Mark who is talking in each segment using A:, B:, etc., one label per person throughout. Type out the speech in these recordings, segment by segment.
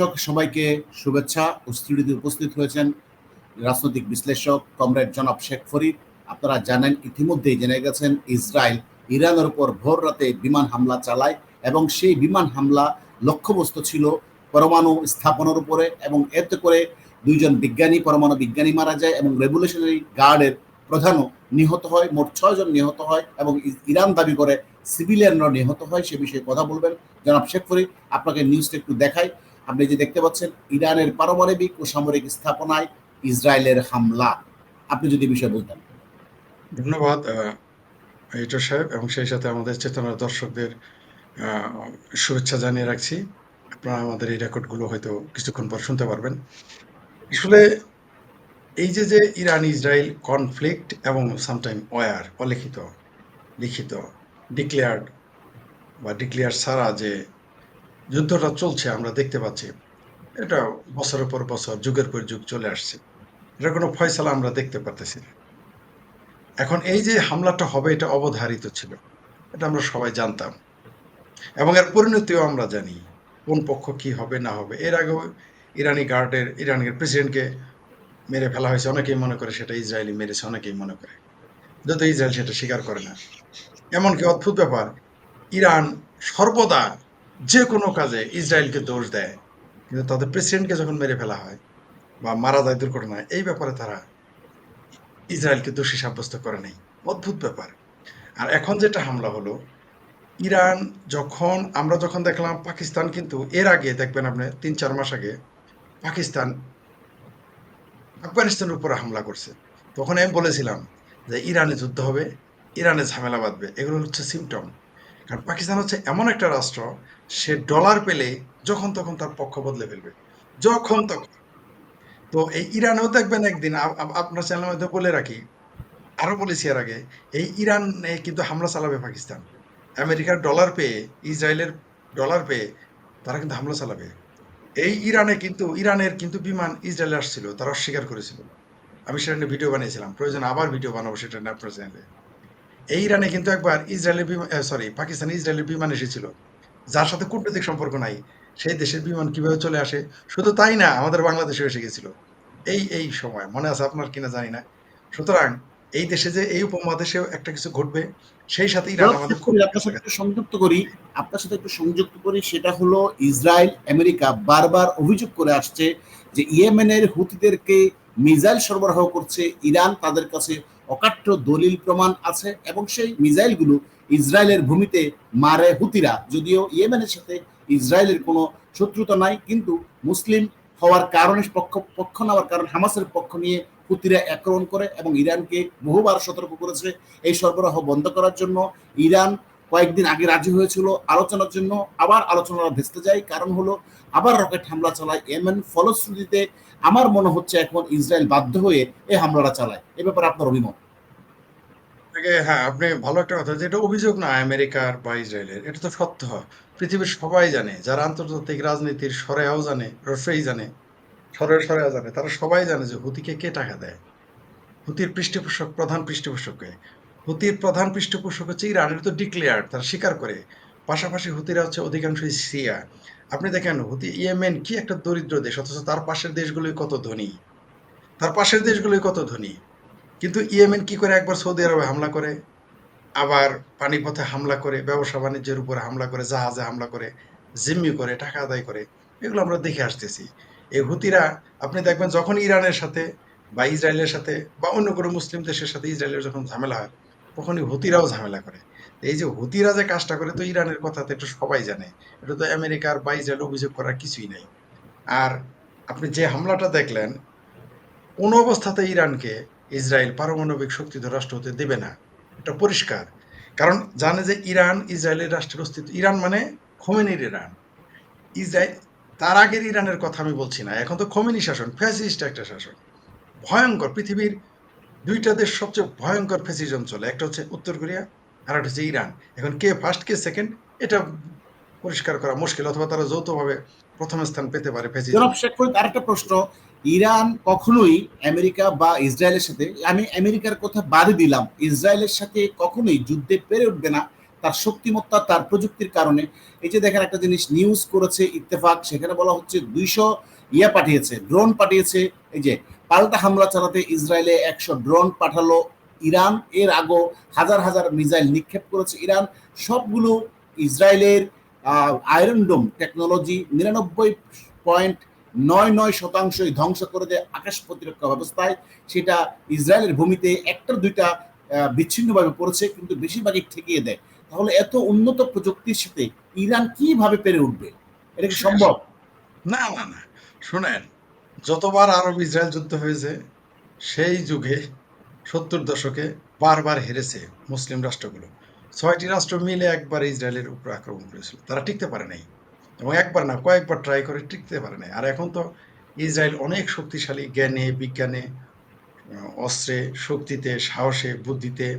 A: দর্শক সবাইকে শুভেচ্ছা ও স্টুডিওতে উপস্থিত হয়েছেন রাজনৈতিক বিশ্লেষক কমরেড জনাব শেখ ফরিদ। আপনারা জানেন, ইতিমধ্যেই জেনে গেছেন, ইসরায়েল ইরানের উপর ভোর রাতে বিমান হামলা চালায় এবং সেই বিমান হামলা লক্ষ্যবস্তু ছিল পরমাণু স্থাপনের উপরে এবং এতে করে দুইজন বিজ্ঞানী, পরমাণু বিজ্ঞানী মারা যায় এবং রেভলিউশনারি গার্ডের প্রধানও নিহত হয়, মোট ছয়জন নিহত হয় এবং ইরান দাবি করে সিভিলিয়ানরা নিহত হয়, সে বিষয়ে কথা বলবেন। জনাব শেখ ফরিদ, আপনাকে নিউজটা একটু দেখাই। আপনি যে দেখতে পাচ্ছেন, ইরানের পারমাণবিক ও সামরিক স্থাপনায় ইসরায়েলের হামলা। আপনি যদি বিষয় বলতেন।
B: ধন্যবাদ সাহেব, এবং সেই সাথে আমাদের চেতনার দর্শকদের শুভেচ্ছা জানিয়ে রাখছি। আপনারা আমাদের এই রেকর্ডগুলো হয়তো কিছুক্ষণ পর শুনতে পারবেন। আসলে এই যে যে ইরান ইসরায়েল কনফ্লিক্ট এবং সামটাইম ওয়ার, অলিখিত, লিখিত, ডিক্লেয়ার্ড বা ডিক্লেয়ার ছাড়া যে যুদ্ধটা চলছে, আমরা দেখতে পাচ্ছি। এটা বছরের পর বছর, যুগের পর যুগ চলে আসছে। এটা কোনো ফয়সালা আমরা দেখতে পারতেছি না। এখন এই যে হামলাটা হবে, এটা অবধারিত ছিল। এটা আমরা সবাই জানতাম। এবং এর পরিণতিও আমরা জানি, কোন পক্ষ কি হবে, না হবে। এর আগেও ইরানি গার্ডের, ইরানের প্রেসিডেন্টকে মেরে ফেলা হয়েছে। অনেকেই মনে করে সেটা ইসরায়েলি মেরেছে, অনেকেই মনে করে। যদিও ইসরায়েল সেটা স্বীকার করে না। এমনকি অদ্ভুত ব্যাপার, ইরান সর্বদা যে কোনো কাজে ইসরায়েলকে দোষ দেয়, কিন্তু তাদের প্রেসিডেন্টকে যখন মেরে ফেলা হয় বা মারা যায় দুর্ঘটনায় এই ব্যাপারে তারা ইসরায়েলকে দোষী সাব্যস্ত করে নাই। অদ্ভুত ব্যাপার। আর এখন যেটা হামলা হলো, ইরান যখন, আমরা যখন দেখলাম পাকিস্তান কিন্তু এর আগে, দেখবেন আপনি তিন চার মাস আগে পাকিস্তান আফগানিস্তানের উপরে হামলা করছে। তখন আমি বলেছিলাম যে ইরানে যুদ্ধ হবে, ইরানে ঝামেলা বাঁধবে, এগুলো হচ্ছে সিমটম কারণ পাকিস্তান হচ্ছে এমন একটা রাষ্ট্র, সে ডলার পেলে যখন তখন তার পক্ষ বদলে ফেলবে। যখন তখন। তো এই ইরানেও দেখবেন একদিন আপনার চ্যানেলের মধ্যে বলে রাখি, আরও বলেছি এর আগে, এই ইরান কিন্তু হামলা চালাবে পাকিস্তান। আমেরিকার ডলার পেয়ে, ইসরায়েলের ডলার পেয়ে, তারা কিন্তু হামলা চালাবে। এই ইরানে কিন্তু, ইরানের কিন্তু বিমান ইসরায়েলে আসছিল, তারা অস্বীকার করেছিল। আমি সেটা নিয়ে ভিডিও বানিয়েছিলাম। প্রয়োজন আবার ভিডিও বানাবো সেটা নিয়ে আপনার চ্যানেলে এই ইরানে কিন্তু একবার ইসরায়েলের বিমান সরি পাকিস্তান ইসরায়েলের বিমান এসেছিল যার সাথে কূটনৈতিক সম্পর্ক নাই। সেই দেশের বিমান কীভাবে চলে আসে? শুধু তাই না আমাদের বাংলাদেশে এসে গেছিল। এই এই সময় মনে আছে আপনার কিনা জানি না। সুতরাং এই দেশে যে এই উপমহাদেশেও একটা কিছু ঘটবে সেই সাথে ইরান আমাদের খুব
A: আপনার সাথে একটু সংযুক্ত করি। আপনার সাথে একটু সংযুক্ত করি সেটা হলো ইসরায়েল আমেরিকা বারবার অভিযোগ করে আসছে যে ইয়েমেনের হুতিদেরকে মিসাইল সরবরাহ করছে ইরান তাদের কাছে অকাট্য দলিল প্রমাণ আছে এবং সেই মিসাইলগুলো ইসরায়েলের ভূমিতে মারে হুতিরা। যদিও ইয়েমেনের সাথে ইসরায়েলের কোনো শত্রুতা নাই, কিন্তু মুসলিম হওয়ার কারণে পক্ষ পক্ষ নেওয়ার কারণ হামাসের পক্ষ নিয়ে হুতিরা আক্রমণ করে এবং ইরানকে বহুবার সতর্ক করেছে এই সরবরাহ বন্ধ করার জন্য। ইরান কয়েকদিন আগে রাজি হয়েছিল আলোচনার জন্য, আবার আলোচনা ভেস্তে যায়। কারণ হলো, আবার রকেট হামলা চালায় এমন ফলশ্রুতিতে আমার মনে হচ্ছে এখন ইসরায়েল বাধ্য হয়ে এই হামলাটা চালায়। এ ব্যাপারে আপনার অভিমত?
B: হ্যাঁ আপনি ভালো একটা কথা, যেটা অভিযোগ না আমেরিকার বা ইসরায়েলের, এটা তো সত্য। পৃথিবীর সবাই জানে, যারা আন্তর্জাতিক রাজনীতির সরেয়াও জানে, রসেই জানে সরে সরেয়া জানে, তারা সবাই জানে যে হুতিকে কে টাকা দেয়। হুতির পৃষ্ঠপোষক, প্রধান পৃষ্ঠপোষককে। হুতির প্রধান পৃষ্ঠপোষক হচ্ছে ইরান এটা তো ডিক্লেয়ার, তারা স্বীকার করে। পাশাপাশি হুতিরা হচ্ছে অধিকাংশই সিরিয়া আপনি দেখেন, হুতি ইয়েমেন কি একটা দরিদ্র দেশ, অথচ তার পাশের দেশগুলোই কত ধনী। তার পাশের দেশগুলোই কত ধনী। কিন্তু ইয়েমেন কি করে একবার সৌদি আরবে হামলা করে? আবার পানিপথে হামলা করে, ব্যবসা বাণিজ্যের উপরে হামলা করে, জাহাজে হামলা করে, জিম্মি করে, টাকা আদায় করে, এগুলো আমরা দেখে আসতেছি। এই হুতিরা, আপনি দেখবেন যখন ইরানের সাথে বা ইসরায়েলের সাথে বা অন্য কোনো মুসলিম দেশের সাথে ইসরায়েলের যখন ঝামেলা হয়, তখনই হুতিরাও ঝামেলা করে। এই যে হুতিরা যে কাজটা করে, তো ইরানের কথা তো একটু সবাই জানে। এটা তো আমেরিকার বা ইসরায়েল অভিযোগ করার কিছুই নাই। আর আপনি যে হামলাটা দেখলেন, কোন অবস্থাতে ইরানকে ইসরায়েল পারমাণবিক শক্তিধর রাষ্ট্র হতে দেবে না। এটা পরিষ্কার। কারণ জানে যে ইরান, ইসরায়েলের রাষ্ট্রের অস্তিত্ব, ইরান মানে খোমেনির ইরান। ইসরায়েল, তার আগের ইরানের কথা আমি বলছি না। এখন তো খোমেনি শাসন, ফ্যাসিস্ট একটা শাসন। ভয়ঙ্কর পৃথিবীর দুইটা দেশ সবচেয়ে ভয়ঙ্কর ফ্যাসিজম চলে। একটা হচ্ছে উত্তর কোরিয়া আর একটা হচ্ছে ইরান। এখন কে ফার্স্ট কে সেকেন্ড এটা পরিষ্কার করা মুশকিল অথবা তারা যৌথভাবে প্রথম স্থান পেতে পারে
A: জনাব শেখ ফরিদ, আরেকটা প্রশ্ন। ইরান কখনোই আমেরিকা বা ইসরায়েলের সাথে আমি আমেরিকার কথা বাদে দিলাম। ইসরায়েলের সাথে কখনোই যুদ্ধে পেরে উঠবে না। তার শক্তিমত্তা, তার প্রযুক্তির কারণে। এই যে দেখেন একটা জিনিস নিউজ করেছে ইত্তেফাক। সেখানে বলা হচ্ছে দুইশো ইয়া পাঠিয়েছে ড্রোন পাঠিয়েছে। এই যে পাল্টা হামলা চালাতে ইসরায়েলে একশো ড্রোন পাঠালো। ইরান, এর আগেও হাজার হাজার মিসাইল নিক্ষেপ করেছে ইরান। সবগুলো ইসরায়েলের আয়রন ডোম টেকনোলজি নিরানব্বই পয়েন্ট নয় নয় শতাংশই ধ্বংস করে দেয় আকাশ প্রতিরক্ষা ব্যবস্থায়। সেটা ইসরায়েলের ভূমিতে একটা দুইটা বিচ্ছিন্নভাবে পড়েছে, কিন্তু বেশিরভাগই ঠেকিয়ে দেয়। তাহলে এত উন্নত প্রযুক্তির সাথে ইরান কীভাবে পেরে উঠবে? এটা কি সম্ভব?
B: না না না। শুনেন, যতবার আরব ইসরায়েল যুদ্ধ হয়েছে, সেই যুগে সত্তর দশকে বারবার হেরেছে মুসলিম রাষ্ট্রগুলো। ছয়টি রাষ্ট্র মিলে একবার ইসরায়েলের উপর আক্রমণ করেছিল। তারা টিকতে পারে নাই এবং একবার না, কয়েকবার ট্রাই করে টিকতে পারে নাই। আর এখন তো ইসরায়েল অনেক শক্তিশালী জ্ঞানে, বিজ্ঞানে অস্ত্রে, শক্তিতে, সাহসে, বুদ্ধিতে,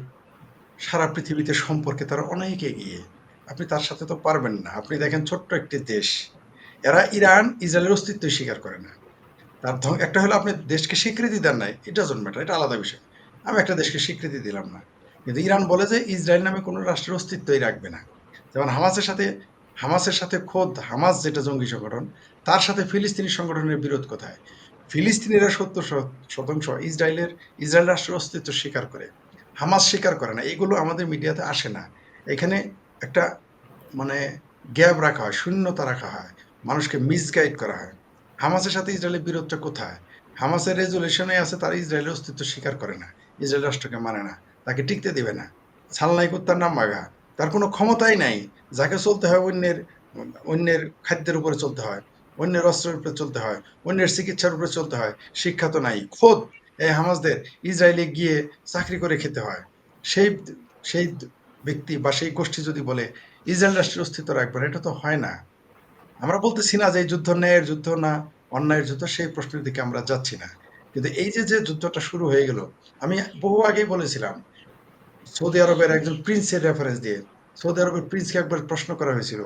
B: সারা পৃথিবীতে সম্পর্কে তারা অনেক এগিয়ে। আপনি তার সাথে তো পারবেন না। আপনি দেখেন ছোট্ট একটি দেশ। এরা ইরান, ইসরায়েলের অস্তিত্ব স্বীকার করে না। তার একটা হলো আপনি দেশকে স্বীকৃতি দেন নাই এটা ডাজন্ট ম্যাটার এটা আলাদা বিষয়। আমি একটা দেশকে স্বীকৃতি দিলাম না। কিন্তু ইরান বলে যে ইসরায়েল নামে কোনো রাষ্ট্রের অস্তিত্বই রাখবে না। যেমন হামাসের সাথে হামাসের সাথে খোদ, হামাস যেটা জঙ্গি সংগঠন, তার সাথে ফিলিস্তিনি সংগঠনের বিরোধ কোথায়? ফিলিস্তিনিরা সত্তর শতাংশ ইসরায়েলের, ইসরায়েল রাষ্ট্রের অস্তিত্ব স্বীকার করে। হামাস স্বীকার করে না। এগুলো আমাদের মিডিয়াতে আসে না। এখানে একটা মানে গ্যাপ রাখা হয়, শূন্যতা রাখা হয়। মানুষকে মিসগাইড করা হয়। হামাসের সাথে ইসরায়েলের বিরোধটা কোথায়? হামাসের রেজুলেশনে আছে, তারা ইসরায়েলের অস্তিত্ব স্বীকার করে না, ইসরায়েল রাষ্ট্রকে মানে না, তাকে টিকতে দেবে না। সালনাই কুত্তার নাম মাগা তার কোনো ক্ষমতাই নাই, যাকে চলতে হয় অন্যের অন্যের খাদ্যের উপরে চলতে হয়, অন্যের অস্ত্রের উপরে চলতে হয়, অন্যের চিকিৎসার উপরে চলতে হয়, শিক্ষা তো নাই। খোদ এই হামাসদের ইসরায়েলে গিয়ে চাকরি করে খেতে হয়। সেই সেই ব্যক্তি বা সেই গোষ্ঠী যদি বলে, ইসরায়েল রাষ্ট্রের অস্তিত্ব রাখবেন এটা তো হয় না। আমরা বলতেছি না যে যুদ্ধ ন্যায়ের যুদ্ধ না অন্যায়ের যুদ্ধ, সেই প্রশ্নের দিকে আমরা যাচ্ছি না। কিন্তু এই যে যে যুদ্ধটা শুরু হয়ে গেল, আমি বহু আগেই বলেছিলাম, সৌদি আরবের একজন প্রিন্সের রেফারেন্স দিয়ে, সৌদি আরবের প্রিন্সকে একবার প্রশ্ন করা হয়েছিল,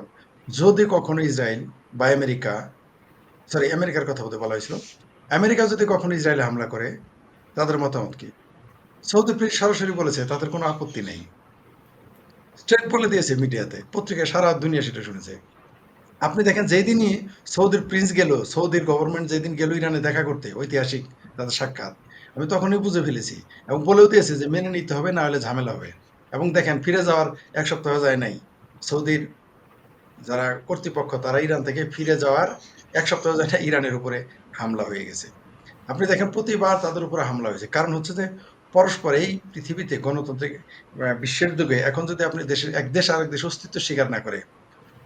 B: যদি কখনো ইসরায়েল বা আমেরিকা সরি আমেরিকার কথা বলতে বলা হয়েছিল, আমেরিকা যদি কখনো ইসরায়েলে হামলা করে, তাদের মতামত কি? সৌদি প্রিন্স সরাসরি বলেছে, তাদের কোনো আপত্তি নেই। স্ট্রেট বলে দিয়েছে মিডিয়াতে, পত্রিকায় সারা দুনিয়া সেটা শুনেছে। আপনি দেখেন যেদিনই সৌদির প্রিন্স গেল, সৌদির গভর্নমেন্ট যেদিন গেল ইরানে দেখা করতে, ঐতিহাসিক তাদের সাক্ষাৎ, আমি তখনই বুঝে ফেলেছি এবং বলেও দিয়েছে যে মেনে নিতে হবে, না হলে ঝামেলা হবে। এবং দেখেন ফিরে যাওয়ার এক সপ্তাহ যায় নাই। সৌদির যারা কর্তৃপক্ষ, তারা ইরান থেকে ফিরে যাওয়ার এক সপ্তাহ যায় না ইরানের উপরে হামলা হয়ে গেছে। আপনি দেখেন প্রতিবার তাদের উপরে হামলা হয়েছে। কারণ হচ্ছে যে পরস্পর এই পৃথিবীতে গণতান্ত্রিক বিশ্বের যুগে এখন যদি আপনি দেশের, এক দেশ আরেক দেশ অস্তিত্ব স্বীকার না করে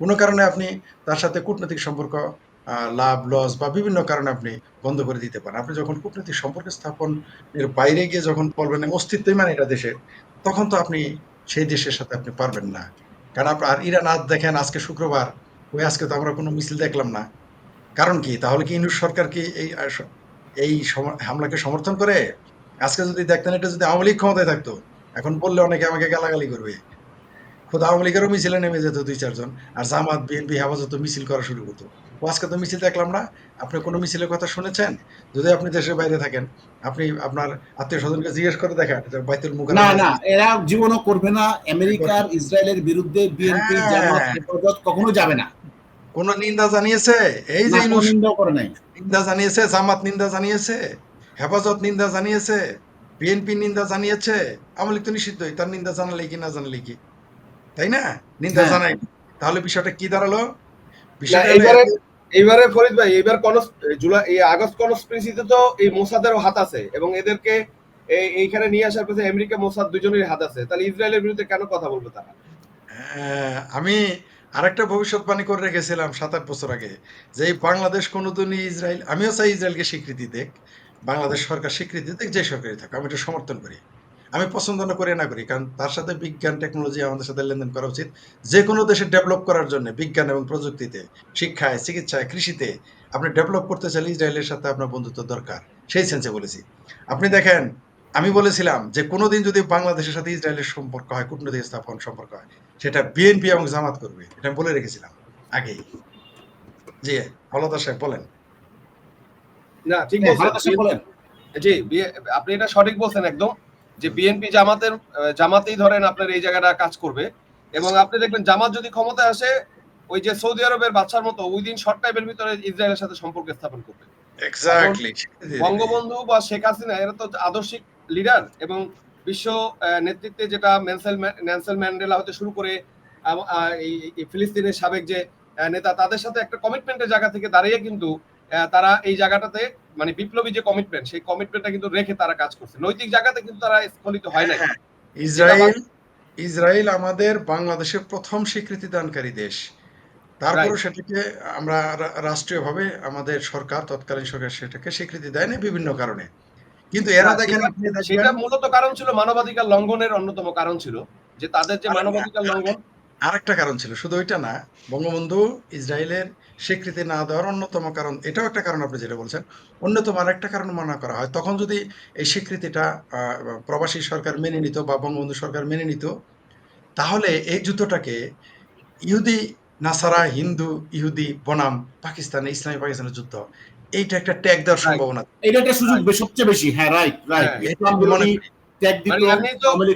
B: কোনো কারণে আপনি তার সাথে কূটনৈতিক সম্পর্ক লাভ, লস বা বিভিন্ন কারণে আপনি বন্ধ করে দিতে পারেন। আপনি যখন কূটনৈতিক সম্পর্ক স্থাপনের বাইরে গিয়ে যখন বলবেন অস্তিত্বই মানে এটা দেশের তখন তো আপনি সেই দেশের সাথে আপনি পারবেন না। কারণ আপ- আর ইরান আজ দেখেন, আজকে শুক্রবার, ওই আজকে তো আমরা কোনো মিছিল দেখলাম না। কারণ কি? তাহলে কি ইউনুস সরকার কি এই এই হামলাকে সমর্থন করে? আজকে যদি দেখতেন, এটা যদি আওয়ামী লীগ ক্ষমতায় থাকতো, এখন বললে অনেকে আমাকে গালাগালি করবে। খোদ আওয়ামী লীগেরও মিছিলে নেমে যেত দুই চারজন। আর জামাত বিএনপি হেফাজত মিছিল করা শুরু করতো। ও আজকে তো মিছিল দেখলাম না। আপনি কোনো মিছিলের কথা শুনেছেন? যদি আপনি দেশের বাইরে থাকেন আপনি আপনার আত্মীয় স্বজনকে জিজ্ঞেস করে দেখেন বাইতুল মুকার
A: না না এরা জীবনও করবে না। আমেরিকার ইসরায়েলের বিরুদ্ধে বিএনপি
B: হ্যাঁ।
A: জামাত হেফাজত কখনো যাবে না।
B: কোন নিন্দা জানিয়েছে? এই যে
A: না, কোনো
B: ইউনুস
A: নিন্দাও করে নাই।
B: নিন্দা জানিয়েছে জামাত নিন্দা জানিয়েছে হেফাজত নিন্দা জানিয়েছে বিএনপি নিন্দা জানিয়েছে আওয়ামী লীগ তো নিষিদ্ধই তার নিন্দা জানালে কি না জানালে কি? তাই না? নিন্দা
A: হ্যাঁ।
B: জানাই। তাহলে বিষয়টা কি দাঁড়াল?
C: এইবারে এইবারে ফরিদ ভাই এইবার কনস- জুলাই এই আগস্ট কনস্পিরেসিতে তো এই মোসাদেরও হাত আছে এবং এদেরকে এই- এইখানে নিয়ে আসার পথে আমেরিকা মোসাদ দুজনের হাত আছে। তাহলে ইসরায়েলের বিরুদ্ধে কেন কথা বলবে তারা?
B: হ্যাঁ, আমি আরেকটা ভবিষ্যৎবাণী করে রেখেছিলাম সাত আট বছর আগে যে বাংলাদেশ কোনোদিনই ইসরায়েল আমিও চাই ইসরায়েলকে স্বীকৃতি দেখ বাংলাদেশ সরকার স্বীকৃতি দেখ যে সরকারি থাকুক আমি এটা সমর্থন করি। আমি পছন্দ না করি না করি। কারণ তার সাথে বিজ্ঞান টেকনোলজি আমাদের সাথে লেনদেন করা উচিত। যে কোনো দেশে ডেভেলপ করার জন্য বিজ্ঞান এবং প্রযুক্তিতে শিক্ষায় চিকিৎসায় কৃষিতে আপনি ডেভেলপ করতে চাইলে ইসরায়েলের সাথে আপনার বন্ধুত্ব দরকার। সেই সেন্সে বলেছি। আপনি দেখেন আমি বলেছিলাম যে কোনোদিন যদি বাংলাদেশের সাথে ইসরায়েলের সম্পর্ক হয় কূটনৈতিক স্থাপন সম্পর্ক হয় সেটা বিএনপি এবং জামাত করবে। এটা আমি বলে রেখেছিলাম আগেই। জি হলদা সাহেব বলেন।
C: না ঠিক
A: বলেন।
C: জি আপনি এটা সঠিক বলছেন একদম। যে বিএনপি জামাতের জামাতেই ধরেন আপনার এই জায়গাটা কাজ করবে। এবং আপনি দেখবেন জামাত যদি ক্ষমতায় আসে ওই যে সৌদি আরবের বাচ্চার মতো উইদিন শর্ট টাইমের ভিতরে ইসরায়েলের সাথে সম্পর্ক স্থাপন করবে। বঙ্গবন্ধু বা শেখ হাসিনা এরা তো আদর্শিক লিডার এবং বিশ্ব নেতৃত্বে যেটা নেলসন ম্যা- নেলসন ম্যান্ডেলা হতে শুরু করে ফিলিস্তিনের সাবেক যে নেতা তাদের সাথে একটা কমিটমেন্টের জায়গা থেকে দাঁড়িয়ে কিন্তু তারা এই জায়গাটাতে মানে বিপ্লবী যে কমিটমেন্ট সেই কমিটমেন্টটা কিন্তু রেখে তারা কাজ করছে। নৈতিক জায়গাতে কিন্তু তারা স্খলিত হয় না
B: হ্যাঁ, ইসরায়েল ইসরায়েল আমাদের বাংলাদেশের প্রথম স্বীকৃতি দানকারী দেশ। তারপরে সেটাকে আমরা রাষ্ট্রীয়ভাবে আমাদের সরকার তৎকালীন সরকার সেটাকে স্বীকৃতি দেয়নি বিভিন্ন কারণে। কিন্তু এরা দেখেন
C: সেটা মূলত কারণ ছিল মানবাধিকার লঙ্ঘনের অন্যতম কারণ ছিল যে তাদের যে মানবাধিকার লঙ্ঘন
B: আরেকটা কারণ ছিল শুধু ওইটা না। বঙ্গবন্ধু ইসরায়েলের স্বীকৃতি না দেওয়ার অন্যতম কারণ এটাও একটা কারণ আপনি যেটা বলছেন অন্যতম আরেকটা কারণ মনে করা হয়। তখন যদি এই স্বীকৃতিটা প্রবাসী সরকার মেনে নিত বা বঙ্গবন্ধু সরকার মেনে নিত তাহলে এই যুদ্ধটাকে ইহুদি নাসারা হিন্দু ইহুদি বনাম পাকিস্তানে ইসলামী পাকিস্তানের যুদ্ধ এইটা একটা ট্যাগ দেওয়ার সম্ভাবনা
A: এটা একটা সুযোগ সবচেয়ে বেশি। হ্যাঁ রাইট রাইট
C: হ্যাঁ,
B: মনে করি।
A: ত্যাগ দিত
C: মানে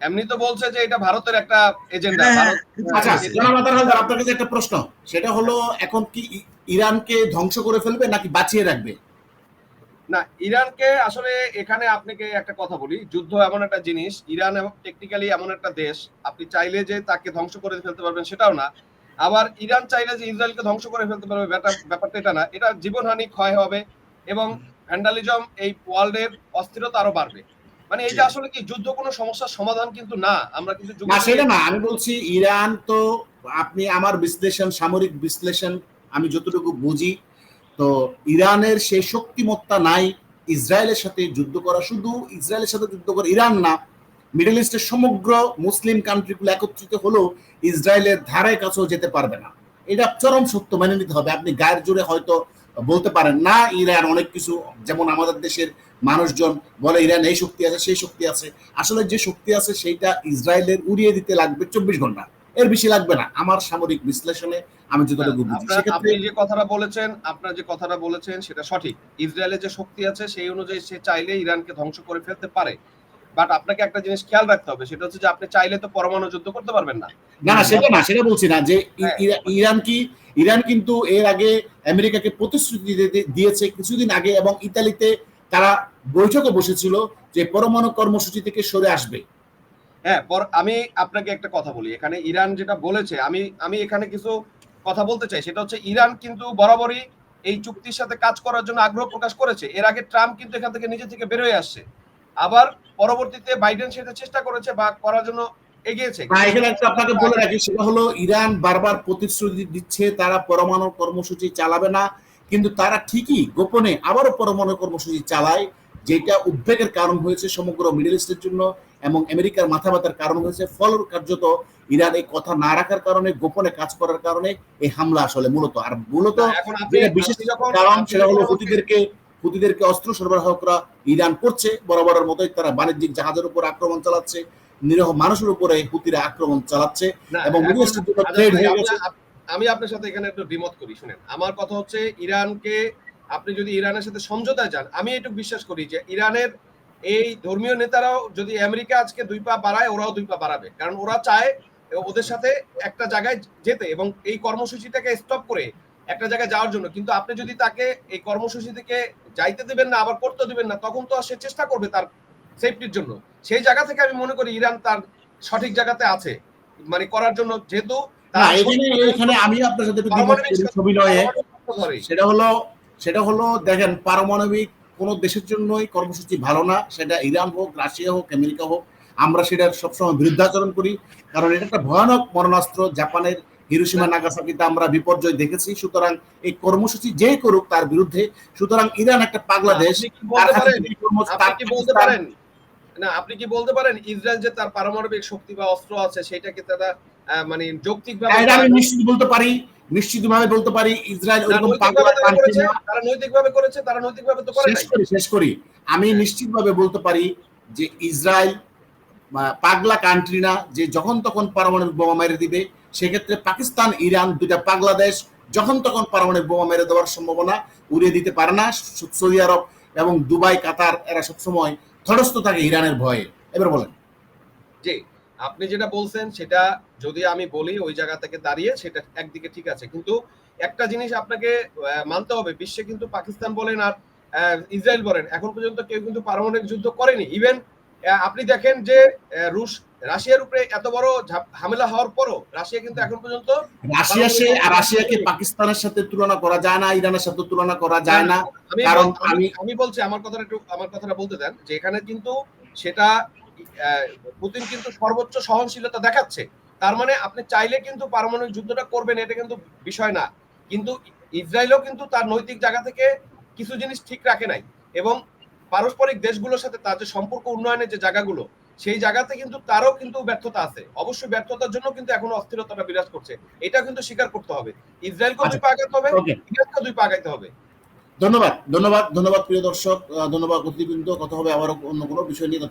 C: এমনি তো বলছে যে এটা ভারতের একটা এজেন্ডা
A: আচ্ছা আপনার কাছে একটা প্রশ্ন সেটা হলো এখন কি ইরানকে ধ্বংস করে ফেলবে নাকি বাঁচিয়ে রাখবে?
C: না ইরানকে আসলে এখানে আপনাকে একটা কথা বলি যুদ্ধ এমন একটা জিনিস ইরান টেকনিক্যালি এমন একটা দেশ আপনি চাইলে যে তাকে ধ্বংস করে ফেলতে পারবেন সেটাও না আবার ইরান চাইলে যে ইসরায়েলকে ধ্বংস করে ফেলতে পারবে ব্যাপারটা এটা না এটা জীবনহানি ক্ষয় হবে এবং ভ্যান্ডালিজম এই ওয়ার্ল্ডের অস্থিরতা আরও বাড়বে। মানে। আসলে কি যুদ্ধ কোনো সমস্যার সমাধান কিন্তু না আমরা কিন্তু
A: না সেটা না আমি বলছি ইরান তো আপনি আমার বিশ্লেষণ সামরিক বিশ্লেষণ আমি যতটুকু বুঝি তো ইরানের সেই শক্তিমত্তা নাই ইসরায়েলের সাথে যুদ্ধ করা শুধু ইসরায়েলের সাথে যুদ্ধ করে ইরান না মিডল ইস্টের সমগ্র মুসলিম কান্ট্রিগুলো একত্রিত হলেও ইসরায়েলের ধারে কাছেও যেতে পারবে না এটা চরম সত্য মেনে নিতে হবে আপনি গায়ের জোরে হয়তো বলতে পারেন না ইরান অনেক কিছু যেমন আমাদের দেশের মানুষজন বলে ইরান এই শক্তি আছে সেই শক্তি আছে। আসলে যে শক্তি আছে সেইটা ইসরায়েলের উড়িয়ে দিতে লাগবে চব্বিশ ঘণ্টা। এর বেশি লাগবে না। আমার সামরিক বিশ্লেষণে আমি যতটুকু বুঝি
C: আপনি যে কথাটা বলেছেন আপনার যে কথাটা বলেছেন সেটা সঠিক। ইসরায়েলের যে শক্তি আছে সেই অনুযায়ী সে চাইলে ইরানকে ধ্বংস করে ফেলতে পারে। বাট আপনাকে একটা জিনিস খেয়াল রাখতে হবে সেটা হচ্ছে যে আপনি চাইলে তো পরমাণু যুদ্ধ করতে পারবেন না।
A: না সেটা না সেটা বলছি না যে
C: হ্যাঁ।
A: ইরান কি ইরান কিন্তু এর আগে আমেরিকাকে প্রতিশ্রুতি দিয়ে- দিয়ে- দিয়েছে কিছুদিন আগে এবং ইতালিতে তারা বৈঠকে বসেছিল যে পরমাণু কর্মসূচি থেকে সরে আসবে।
C: হ্যাঁ পর- আমি আপনাকে একটা কথা বলি এখানে ইরান যেটা বলেছে আমি আমি এখানে কিছু কথা বলতে চাই সেটা হচ্ছে ইরান কিন্তু বরাবরই এই চুক্তির সাথে কাজ করার জন্য আগ্রহ প্রকাশ করেছে। এর আগে ট্রাম্প কিন্তু এখান থেকে নিজে থেকে বেরোয় আসছে। আবার পরবর্তীতে বাইডেন সেটা চেষ্টা করেছে বা করার জন্য এগিয়েছে।
A: এখানে একটা আপনাকে বলে রাখি সেটা হলো ইরান বারবার প্রতিশ্রুতি দিচ্ছে তারা পরমাণু কর্মসূচি চালাবে না কিন্তু তারা ঠিকই গোপনে আবারও পরমাণু কর্মসূচি চালায় যেটা উদ্বেগের কারণ হয়েছে সমগ্র মিডল ইস্টের জন্য এবং আমেরিকার মাথা ব্যথার কারণ হয়েছে ফল কার্যত ইরান এই কথা না রাখার কারণে গোপনে কাজ করার কারণে এই হামলা আসলে মূলত। আর মূলত বিশেষ কারণ সেটা হলো হুতিদেরকে হুতিদেরকে অস্ত্র সরবরাহ করা ইরান করছে। বরাবরের মতোই তারা বাণিজ্যিক জাহাজের উপর আক্রমণ চালাচ্ছে নিরহ মানুষের উপরে হুতিরা আক্রমণ চালাচ্ছে এবং
C: আমি- আপনার সাথে এখানে একটু দ্বিমত করি শুনেন। আমার কথা হচ্ছে ইরানকে আপনি যদি ইরানের সাথে সমঝোতায় যান আমি এটুকু বিশ্বাস করি যে ইরানের এই ধর্মীয় নেতারাও যদি আমেরিকা আজকে দুই পা বাড়ায় ওরাও দুই পা বাড়াবে। কারণ ওরা চায় ওদের সাথে একটা জায়গায় যেতে এবং এই কর্মসূচিটাকে স্টপ করে একটা জায়গায় যাওয়ার জন্য। কিন্তু আপনি যদি তাকে এই কর্মসূচি থেকে যাইতে দেবেন না আবার করতে দেবেন না তখন তো সে চেষ্টা করবে তার সেফটির জন্য। সেই জায়গা থেকে আমি মনে করি ইরান তার সঠিক জায়গাতে আছে। মানে করার জন্য যেহেতু
A: আমি আপনার সাথে ছবি নয় সেটা হলো সেটা হলো দেখেন পারমাণবিক কোন দেশের জন্যই কর্মসূচি ভালো না। সেটা ইরান হোক রাশিয়া হোক আমেরিকা হোক আমরা সেটার সবসময় বিরুদ্ধাচরণ করি। কারণ এটা একটা ভয়ানক মরণাস্ত্র জাপানের হিরোসীমা নাগাসাকিতে আমরা বিপর্যয় দেখেছি সুতরাং এই কর্মসূচি যে করুক তার বিরুদ্ধে সুতরাং ইরান একটা পাগলা দেশ
C: না আপনি কি বলতে পারেন? ইসরায়েল যে তার পারমাণবিক শক্তি বা অস্ত্র আছে সেটাকে তারা মানে
A: হ্যাঁ, আমি নিশ্চিত বলতে পারি নিশ্চিতভাবে বলতে পারি ইসরায়েল ওরকম পাগলা।
C: তারা নৈতিকভাবে করেছে? তারা নৈতিকভাবে তো করে
A: শেষ করি শেষ করি। আমি নিশ্চিতভাবে বলতে পারি যে ইসরায়েল পাগলা কান্ট্রি না যে যখন তখন পারমাণবিক বোমা মেরে দিবে সেক্ষেত্রে পাকিস্তান, ইরান দুইটা বাংলাদেশ যখন তখন পারমাণবিক বোমা মেরে দেওয়ার সম্ভাবনা উড়িয়ে দিতে পারে না। সৌদি আরব এবং দুবাই, কাতার, এরা সবসময় তটস্থ থাকে ইরানের ভয়ে। এবার বলেন।
C: জি, আপনি যেটা বলছেন সেটা যদি আমি বলি, ওই জায়গা থেকে দাঁড়িয়ে সেটা একদিকে ঠিক আছে। কিন্তু একটা জিনিস আপনাকে মানতে হবে, বিশ্বে কিন্তু পাকিস্তান বলেন আর ইসরায়েল বলেন, এখন পর্যন্ত কেউ কিন্তু পারমাণবিক যুদ্ধ করেনি। ইভেন আপনি দেখেন যে রুশ রাশিয়ার উপরে এত বড় হামলা হওয়ার পরও রাশিয়া কিন্তু এখন পর্যন্ত
A: রাশিয়া সে রাশিয়াকে পাকিস্তানের সাথে তুলনা করা যায় না ইরানের সাথে তুলনা করা যায় না কারণ
C: আমি
A: আমি-
C: বলছি আমার কথাটা একটু আমার কথাটা বলতে দেন যে এখানে কিন্তু সেটা পুতিন কিন্তু সর্বোচ্চ সহনশীলতা দেখাচ্ছে। তার মানে আপনি চাইলে কিন্তু পারমাণবিক যুদ্ধটা করবেন এটা কিন্তু বিষয় না। কিন্তু ইসরায়েলও কিন্তু তার নৈতিক জায়গা থেকে কিছু জিনিস ঠিক রাখে নাই। এবং পারস্পরিক দেশগুলোর সাথে তার যে সম্পর্ক উন্নয়নের যে জায়গাগুলো সেই জায়গাতে কিন্তু তারও কিন্তু ব্যর্থতা আছে। অবশ্যই ব্যর্থতার জন্য কিন্তু এখন অস্থিরতাটা বিরাজ করছে। এটা কিন্তু স্বীকার করতে হবে। ইসরায়েলকে দুই পাগাইতে আগাতে হবে ইরানকে দুই পাগাইতে হবে।
A: ধন্যবাদ ধন্যবাদ ধন্যবাদ প্রিয় দর্শক ধন্যবাদ অতিবৃন্দ কথা হবে আবার অন্য কোনো বিষয় নিয়ে।